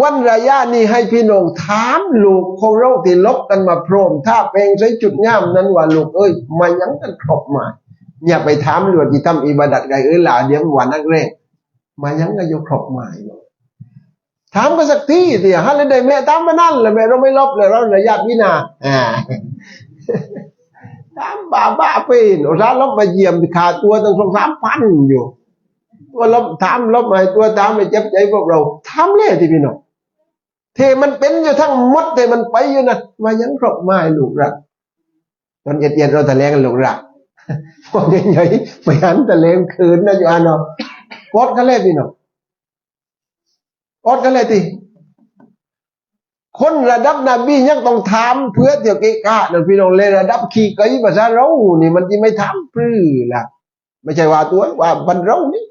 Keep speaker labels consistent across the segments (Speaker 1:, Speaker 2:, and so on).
Speaker 1: วันระยะนี้ให้พี่น้องถามลูกของเราที่ลบกันมาพร้อมถ้าเพลงใช้จุดย่ามนั้นว่าลูกเอ้ยมายังกันครบมาอย่าไปถามเรื่องที่ทำอิบาดัดไงเอ้ยหลาเดี๋ยววันนักเร่งมายังกันอยู่ครบมาอยู่ถามกันสักทีสิฮะเลยได้แม่ถามมานั่นเลยแม่เราไม่ลบเลยเราระยะวินาอ่าถามบ้าบ้าเป็นโอ้ร้านลบมาเยี่ยมขาดตัวตั้งสองสามพันอยู่ตัวลบถามลบมาตัวถามไม่เจ็บใจพวกเราถามเลยที่พี่น้อง ที่มันเป็นอยู่ทั้งหมดเทมันไปอยู่นะมายังครบไมาให้ลูกรักตอนเย็นๆเราทะเลงกันลูกรักพวกใหญ่ๆไปหันทะเลงคืนนะอยู่อันเนาะกดกันเลยพี่น้องกดกันเลยทีคนระดับนบียังต้องถามเพื่อเดี๋ยวเกะกะนั่นพี่น้องเลยระดับขี่ไก่ภาษาเรานี่มันจะไม่ถามปลื้อล่ะ ไม่ใช่ว่าตัวว่าบันเรานี่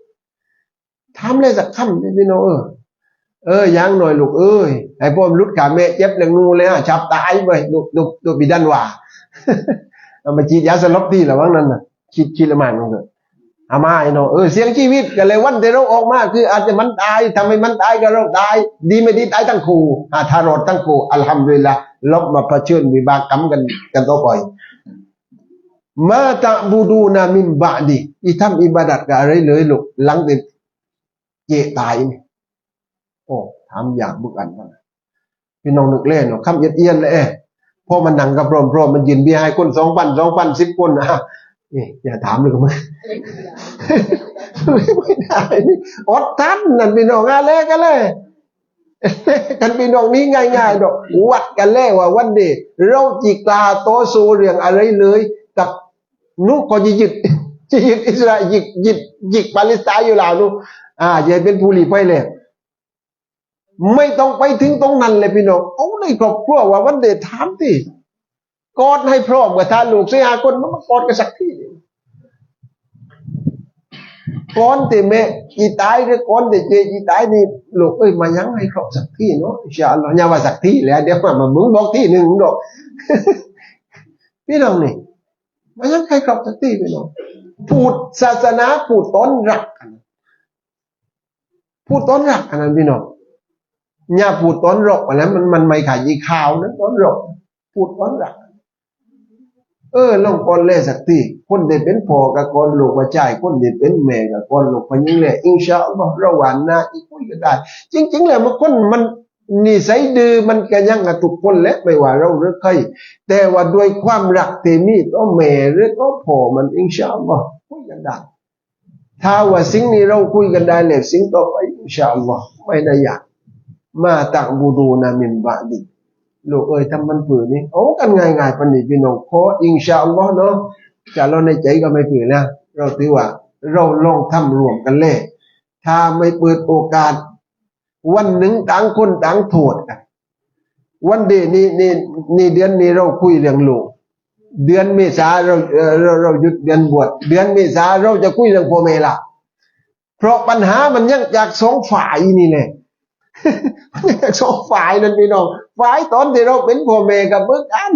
Speaker 1: ถามเลยสักคำพี่น้องเออ เออยังหน่อยลูกเอ้ยไอ้พวกรุดกาเมเจ็บหนึ่งนูเลยฮะชับตายไปดูดูดูปีดันว่าเอามาจีดยาสลบที่หระวังนั้นน่ะคิดคิดละมันลงเถอะอามาไอ้น้องเออเสียงชีวิตกันเลยวันที่เราออกมาคืออาจจะมันตายทำให้มันตายก็เราตาย ดีไม่ดีตายทั้งคู่อาทารอดทั้งคู่อัลฮัมดุลิลละลบมาเผชิญวิบากกรรมกันกันต่อไปมาตะบูดูนามิมบะดีอีทำอิบาดัดกับอะไรเลยลูกหลังจากเจตายเนี่ย โอ้ทำอย่างบุกอันกันพี่น้องนึกเล่นเนาะคำเอียดเอียนเลยเอ้พอมันนั่งกับพร้อมพร้อมมันยืนเบียให้คนสองพันสองพันสิบคนนะนี่อย่าถามเลยก็ไม่ไม่ได้อดทันนั่นพี่น้องอะไรกันเลยกันพี่น้องนี้ง่ายๆดอกวัดกันแล้วว่าวันนี้เราจิกลาโตสูเรื่องอะไรเลย กับนุก็จะยึดจะยึดอิสราเอลยึดยึดยึดปาเลสไตน์อยู่แล้วนุอ่าอย่าเป็นผู้หลีภัยเลย ไม่ต้องไปถึงตรงนั้นเลยพี่น้องเอาในครอบครัวว่าวันเดทถามที่กอดให้พร้อมกับท่าลูกเสียหาคนมันมากอดกันสักทีเดียวก่อนที่แม่อีตายหรือก่อนที่เจอีตายนี่ลูกเอ้ยมายังให้ครบสักทีเนาะอิชาอัลลอฮ์ย่าว่าสักทีแล้วเดี๋ยวมามึงบอกที่หนึ่งดอกพี่น้องนี่มายังให้ครบสักทีพี่น้องพูดศาสนาพูดต้นรักกันพูดต้นรักกันนั้นพี่น้อง อย่าพูดต้นรกอันนั้นมันมันไม่ขายยีข่าวนะต้นรกพูดต้นรักเออลงก่อนเลยสักทีคนได้เป็นพ่อกับคนลูกมาจ่ายคนได้เป็นแม่กับคนลูกมายิงเลยอินชาอัลลอฮ์ระหว่างหน้าอีกคุยกันได้ จริง ๆ แล้วมันคนมันนิสัยดื้อมันก็ยังกับทุกคนแหละไม่ว่าเราหรือใครแต่ว่าด้วยความรักเทมีก็แม่หรือก็พ่อมันอินชาอัลลอฮ์คุยกันได้ถ้าว่าสิ่งนี้เราคุยกันได้เลยสิ่งต่อไปอินชาอัลลอฮ์ไม่ได้ยาก มาตักบูดูนามินบาดีลูกเอ้ยทำมันผืนนี่โอ้กันง่ายๆปันนี้พี่น้องขออินชาอัลลอฮ์เนาะจะเราในใจก็ไม่ผืนนะ เราถือว่า เราลองทำรวมกันเลยถ้าไม่เปิดโอกาส วันหนึ่งต่างคนต่างโทษกันวันเดนี้นี่นี่เดือนนี้เราคุยเรื่องลูกเดือนเมษาเราเออเราเราหยุดเดือนบวชเดือนเมษาเราจะคุยเรื่องพ่อแม่ละเพราะปัญหามันยังจากสองฝ่ายนี่แหละ สองฝ่ายนั่นพี่น้องฝ่ายตอนที่เราเป็นพ่อแม่กับเบิกอัน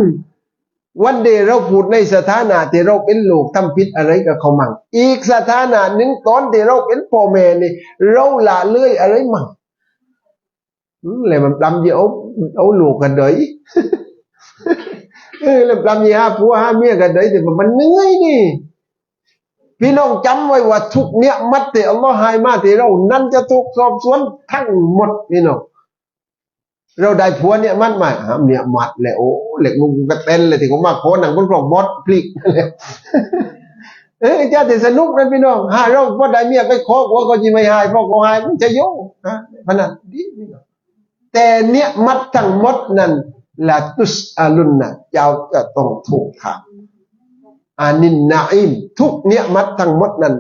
Speaker 1: วันเดเราพูดในสถานะที่เราเป็นลูกทำผิดอะไรกับเขามั่งอีกสถานะหนึ่งตอนที่เราเป็นพ่อแม่นี่เราละเลื่อยอะไรมั่งอืมเลยมันดำเยอะเอาลูกกันเดยเออแล้วดำเยอะหาผัวหาเมียกันเดยแต่มันเหนื่อยนี่ พี่น้องจำไว้ว่าทุกเนี่ยมัดเตอัลลอฮ์ให้มาที่เรานั่นจะถูกสอบสวนทั้งหมดพี่น้องเราได้ผัวเนี่ยมันมาหาเนี่ยมัดเลยโอ้เหล็กงงกระเต้นเลยที่ผมมาโคหนังบนกล่องบอสพลิกเลยเออจะแต่สนุกนะพี่น้องหาเราพอได้เมียไปขอหัวก็จะไม่หายเพราะก็หายมันจะโยงฮะพนันดีพี่น้องแต่เนี่ยมัดทั้งหมดนั้นละตุสอาลุนนะเจ้าจะต้องถูกถาม อานินนาอิมทุกเนี้ยมัดทั้งหมดนั้น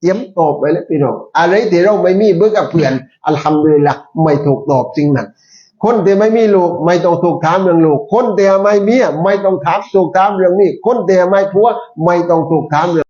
Speaker 1: เตรียมตอบไปแล้วพี่น้องอะไรที่เราไม่มีเบื่อกับเพื่อนอัลฮัมดุลิลละไม่ถูกตอบจริงนั้นคนที่ไม่มีลูกไม่ต้องถูกถามเรื่องลูก คนที่ไม่มีไม่ต้องถามถูกถามเรื่องนี้ คนที่ไม่ผัวไม่ต้องถูกถามเรื่อง